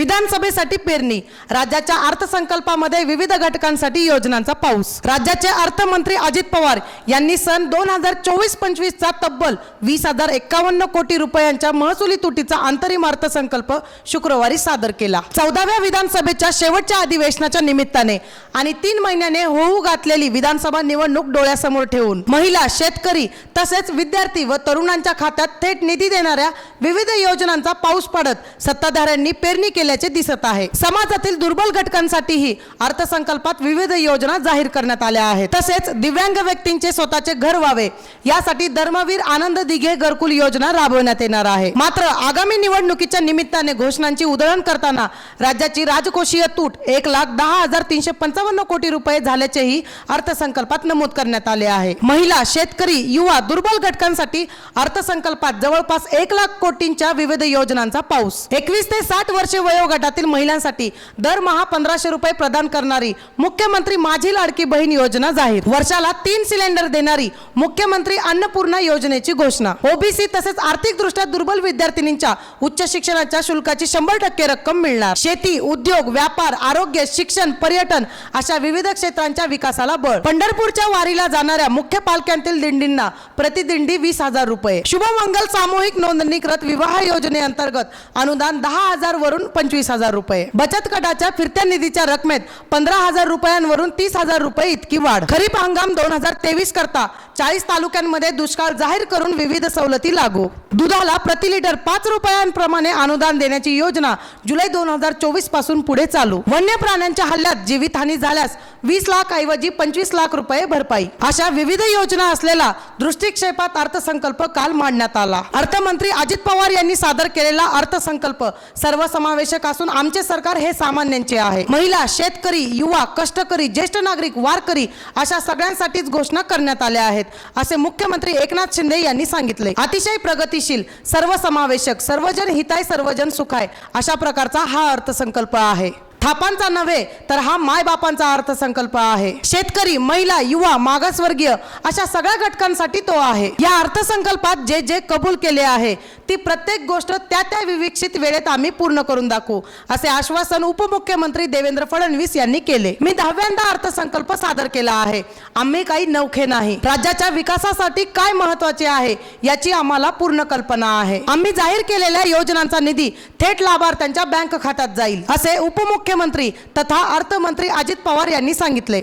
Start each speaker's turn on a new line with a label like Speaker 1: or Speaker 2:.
Speaker 1: विधानसभेसाठी पेरणी राज्याच्या अर्थसंकल्पामध्ये विविध घटकांसाठी योजनांचा पाऊस. राज्याचे अर्थमंत्री अजित पवार यांनी सन दोन हजार चोवीस पंचवीसचा तब्बल वीस हजार एक्कावन्न कोटी रुपयांच्या महसुली तुटीचा अंतरिम अर्थसंकल्प शुक्रवारी सादर केला. चौदाव्या विधानसभेच्या शेवटच्या अधिवेशनाच्या निमित्ताने आणि तीन महिन्याने होऊ घातलेली विधानसभा निवडणूक डोळ्यासमोर ठेवून महिला शेतकरी तसेच विद्यार्थी व तरुणांच्या खात्यात थेट निधी देणाऱ्या विविध योजनांचा पाऊस पडत सत्ताधाऱ्यांनी पेरणी केली केल्याचे दिसत आहे. समाजातील दुर्बल घटकांसाठीही अर्थसंकल्पात विविध योजना जाहीर करण्यात आल्या आहेत. तसेच दिव्यांग व्यक्तींचे स्वतःचे घर व्हावे यासाठी धर्मवीर आनंद दिघे घरकुल योजना राबवण्यात येणार आहे. मात्र आगामी निवडणुकीच्या निमित्ताने घोषणांची उधळण करताना राज्याची राजकोषीय तूट एक लाख दहा हजार तीनशे पंचावन्न कोटी रुपये झाल्याचेही अर्थसंकल्पात नमूद करण्यात आले आहे. महिला शेतकरी युवा दुर्बल घटकांसाठी अर्थसंकल्पात जवळपास एक लाख कोटींच्या विविध योजनांचा पाऊस. एकवीस ते साठ वर्षे वयोगटातील महिलांसाठी दरमहा पंधराशे रुपये प्रदान करणारी मुख्यमंत्री माझी लाडकी बहीण योजना जाहीर. वर्षाला तीन सिलेंडर देणारी मुख्यमंत्री अन्नपूर्णा योजनेची घोषणा. ओबीसी तसेच आर्थिकदृष्ट्या दुर्बल विद्यार्थिनींच्या उच्च शिक्षणाच्या शुल्काची शंभर टक्के रक्कम मिळणार. शेती उद्योग व्यापार आरोग्य शिक्षण पर्यटन अशा विविध क्षेत्रांच्या विकासाला बळ. पंढरपूरच्या वारीला जाणाऱ्या मुख्य पालख्यांतील दिंडींना प्रतिदिंडी वीस हजार रुपये. शुभमंगल सामूहिक नोंदणीकृत विवाह योजनेअंतर्गत अनुदान दहा हजार वरून पंचवीस हजार रुपये. बचत गटाच्या फिरत्या निधीच्या रकमेत पंधरा हजार रुपयांवरून तीस हजार रुपये इतकी वाढ. खरीप हंगाम दोन हजार तेवीस करता चाळीस तालुक्यांमध्ये दुष्काळ जाहीर करून विविध सवलती लागू. दुधाला प्रति लिटर पाच रुपयांप्रमाणे अनुदान देण्याची योजना जुलै दोन हजार चोवीसपासून पुढे चालू. वन्य प्राण्यांच्या हल्ल्यात जीवितहानी झाल्यास वीस लाख ऐवजी पंचवीस लाख रुपये भरपाई. अशा विविध योजना असलेला दृष्टिक्षेपात अर्थसंकल्प काल मांडण्यात आला. अर्थमंत्री अजित पवार यांनी सादर केलेला अर्थसंकल्प सर्वसमावेश सर्वसमावेशक असून आमचे सरकार हे सामान्यांचे आहे. महिला शेतकरी युवा कष्टकरी ज्येष्ठ नागरिक वारकरी अशा सगळ्यांसाठीच घोषणा करण्यात आल्या आहेत असे मुख्यमंत्री एकनाथ शिंदे यांनी सांगितले. अतिशय प्रगतिशील सर्वसमावेशक सर्वजन हिताय सर्वजन सुखाय अशा प्रकारचा हा अर्थसंकल्प आहे. थापांचा नव्हे तर हा मायबापांचा अर्थसंकल्प आहे. शेतकरी महिला युवा मागासवर्गीय अशा सगळ्या घटकांसाठी तो आहे. या अर्थसंकल्पात जे जे कबूल केले आहे ती प्रत्येक गोष्ट त्या त्या विविक्षित वेळेत आम्ही पूर्ण करून दाखवू असे आश्वासन उपमुख्यमंत्री देवेंद्र फडणवीस यांनी केले. मी दहाव्यांदा अर्थसंकल्प सादर केला आहे. आम्ही काही नौखे नाही. राज्याच्या विकासासाठी काय महत्त्वाचे आहे याची आम्हाला पूर्ण कल्पना आहे. आम्ही जाहीर केलेल्या योजनांचा निधी थेट लाभार्थ्यांच्या बँक खात्यात जाईल असे उपमुख्यमंत्री तथा अर्थमंत्री अजित पवार यांनी सांगितले.